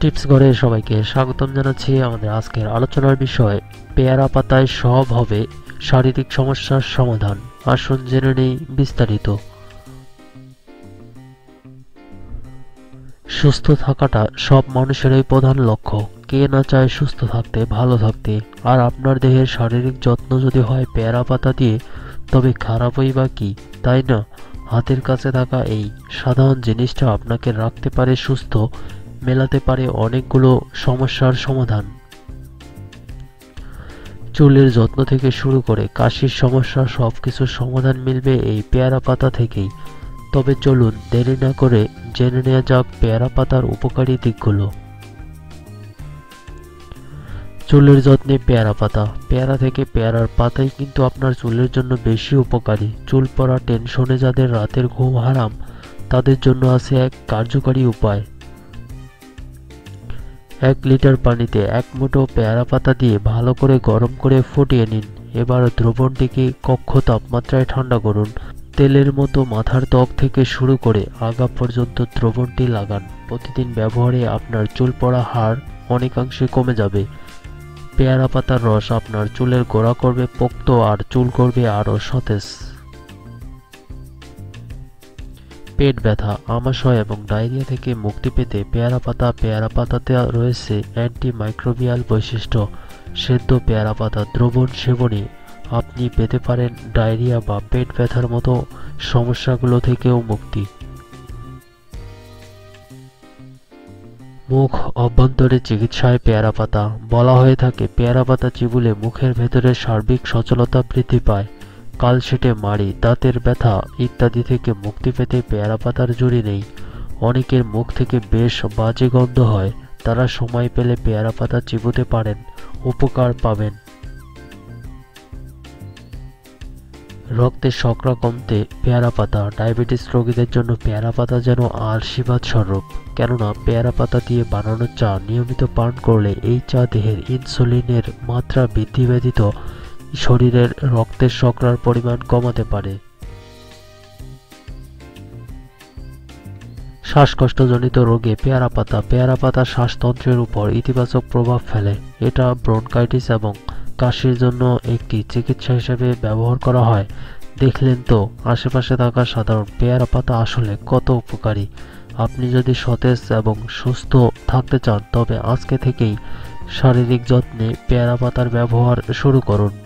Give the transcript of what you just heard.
Tips ঘরে সবাইকে স্বাগতম জানাচ্ছি আমাদের আজকের আলোচনার বিষয়, পেয়ারা পাতায় সব হবে, শারীরিক সমস্যার সমাধান। আসুন জেনে নেই বিস্তারিত। সুস্থ থাকাটা সব মানুষেরই প্রধান লক্ষ্য। কে না চায় সুস্থ থাকতে, ভালো থাকতে? আর আপনার দেহের শারীরিক যত্ন যদি হয় পেয়ারা পাতা দিয়ে, তবে খারাপই বা কি? তাই না? হাতের কাছে থাকা এই সাধারণ জিনিসটা আপনাকে রাখতে পারে সুস্থ মেলাতে পারে অনেকগুলো সমস্যার সমাধান। চুলের যত্ন থেকে শুরু করে কাশির সমস্যা সব কিছুর সমাধান মিলবে এই পেয়ারা পাতা থেকেই। তবে চলুন দেরি না করে জেনে নেওয়া যাক পেয়ারা পাতার উপকারী দিকগুলো। চুলের যত্নে পেয়ারা পাতা। পেয়ারা থেকে পেয়ারার পাতাই কিন্তু আপনার চুলের জন্য বেশি উপকারী। চুল পড়া টেনশনে যাদের রাতের ঘুম হারাম, তাদের জন্য আছে এক কার্যকারী উপায়। এক লিটার পানিতে এক মুঠো পেয়ারা পাতা দিয়ে ভালো করে গরম করে ফুটিয়ে নিন। এবার দ্রবণটিকে কক্ষ তাপমাত্রায় ঠান্ডা করুন। তেলের মতো মাথার ত্বক থেকে শুরু করে আগা পর্যন্ত দ্রবণটি লাগান। প্রতিদিন ব্যবহারে আপনার চুল পড়া হার অনেকাংশে কমে যাবে। পেয়ারা পাতার রস আপনার চুলের গোড়া করবে পোক্ত আর চুল করবে আরও সতেজ। পেট ব্যথা, আমাশয় এবং ডায়রিয়া থেকে মুক্তি পেতে পেয়ারা পাতা, পেয়ারা পাতাতে রয়েছে অ্যান্টি মাইক্রোবিয়াল বৈশিষ্ট্য। সেদ্ধ পেয়ারা পাতা দ্রবণ সেবনে আপনি পেতে পারেন ডায়রিয়া বা পেট ব্যথার মতো সমস্যাগুলো থেকেও মুক্তি। মুখ অভ্যন্তরে চিকিৎসায় পেয়ারা পাতা। বলা হয়ে থাকে, পেয়ারা পাতা চিবুলে মুখের ভেতরে সার্বিক সচলতা বৃদ্ধি পায়। কালশেটে মাড়ি দাঁতের ব্যথা ইত্যাদি থেকে মুক্তি পেতে পেয়ারা পাতার জুড়ি নেই। অনেকের মুখ থেকে বেশ বাজে গন্ধ হয়, তারা সময় পেলে পেয়ারা পাতা চিবুতে পারেন, উপকার পাবেন। রক্তের শকরা কমতে পেয়ারা পাতা, ডায়াবেটিস রোগীদের জন্য পেয়ারা পাতা যেন আশীর্বাদ স্বরূপ। কেননা, পেয়ারা পাতা দিয়ে বানানো চা নিয়মিত পান করলে এই চা দেহের ইনসুলিনের মাত্রা বৃদ্ধি ব্যতীত শরীরের রক্তের শকরার পরিমাণ কমাতে পারে। শ্বাসকষ্টজনিত রোগে পেয়ারা পাতা পেয়ারা পাতা শ্বাসতন্ত্রের উপর ইতিবাচক প্রভাব ফেলে। এটা ব্রনকাইটিস এবং কাশির জন্য একটি চিকিৎসা হিসেবে ব্যবহার করা হয়। দেখলেন তো, আশেপাশে থাকা সাধারণ পেয়ারা পাতা আসলে কত উপকারী। আপনি যদি সতেজ এবং সুস্থ থাকতে চান, তবে আজকে থেকেই শারীরিক যত্নে পেয়ারা পাতার ব্যবহার শুরু করুন।